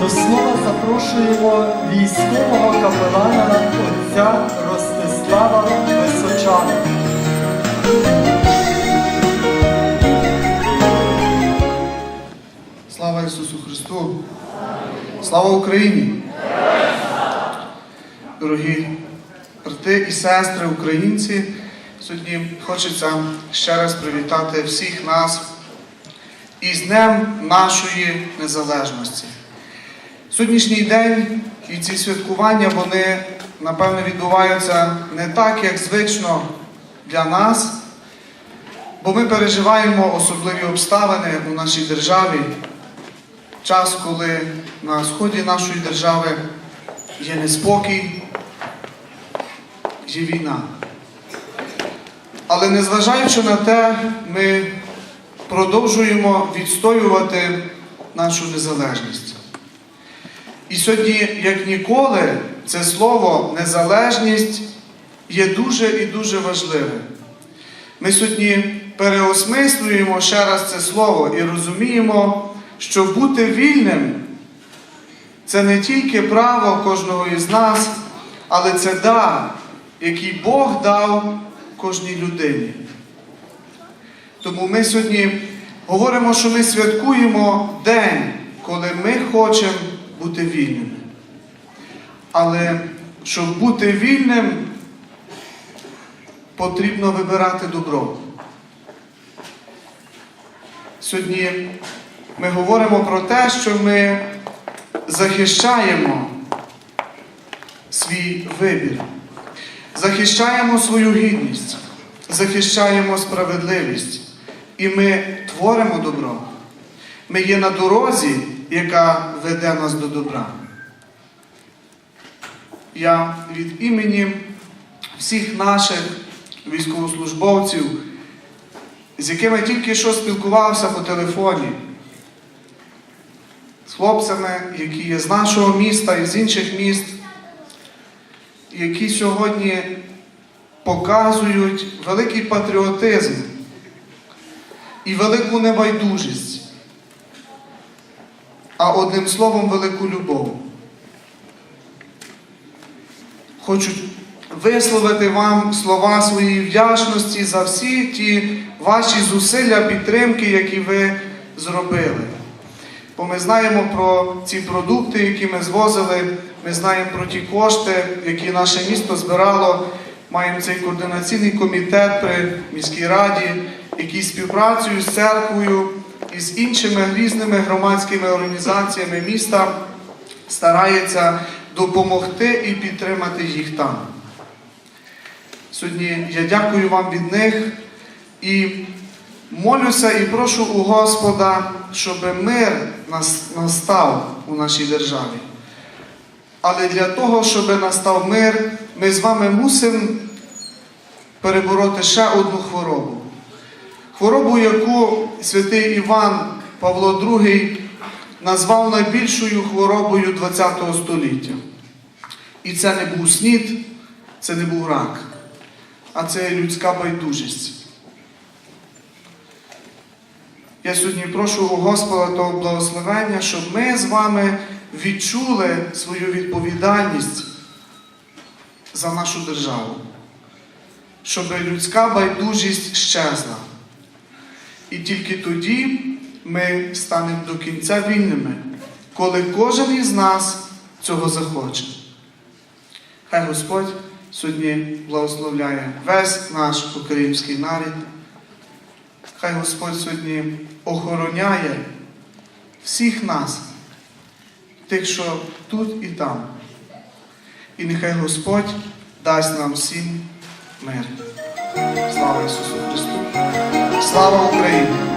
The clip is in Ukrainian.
До слова запрошуємо військового капелана отця Ростислава Височана. Слава Ісусу Христу! Слава Україні! Дорогі брати і сестри, українці, сьогодні хочеться ще раз привітати всіх нас із Днем нашої незалежності. Сьогоднішній день і ці святкування, вони, напевно, відбуваються не так, як звично для нас, бо ми переживаємо особливі обставини у нашій державі. Час, коли на сході нашої держави є неспокій, є війна. Але незважаючи на те, ми продовжуємо відстоювати нашу незалежність. І сьогодні, як ніколи, це слово незалежність є дуже і дуже важливе. Ми сьогодні переосмислюємо ще раз це слово і розуміємо, що бути вільним це не тільки право кожного із нас, але це дар, який Бог дав кожній людині. Тому ми сьогодні говоримо, що ми святкуємо день, коли ми хочемо бути вільними. Але щоб бути вільним, потрібно вибирати добро. Сьогодні ми говоримо про те, що ми захищаємо свій вибір, захищаємо свою гідність, захищаємо справедливість і ми творимо добро. Ми є на дорозі, яка веде нас до добра. Я від імені всіх наших військовослужбовців, з якими тільки що спілкувався по телефоні, з хлопцями, які є з нашого міста і з інших міст, які сьогодні показують великий патріотизм і велику небайдужість, а одним словом, велику любов. Хочу висловити вам слова своєї вдячності за всі ті ваші зусилля підтримки, які ви зробили. Бо ми знаємо про ці продукти, які ми звозили, ми знаємо про ті кошти, які наше місто збирало. Маємо цей координаційний комітет при міській раді, який співпрацює з церквою і з іншими різними громадськими організаціями міста старається допомогти і підтримати їх там. Сьогодні я дякую вам від них і молюся і прошу у Господа, щоб мир настав у нашій державі. Але для того, щоб настав мир, ми з вами мусимо перебороти ще одну хворобу. Хворобу, яку святий Іван Павло II назвав найбільшою хворобою ХХ століття. І це не був снід, це не був рак, а це людська байдужість. Я сьогодні прошу у Господа того благословення, щоб ми з вами відчули свою відповідальність за нашу державу, щоб людська байдужість щезла. І тільки тоді ми станемо до кінця вільними, коли кожен із нас цього захоче. Хай Господь сьогодні благословляє весь наш український народ. Хай Господь сьогодні охороняє всіх нас, тих, що тут і там. І нехай Господь дасть нам всім мир. Слава Ісусу Христу! Слава Україні!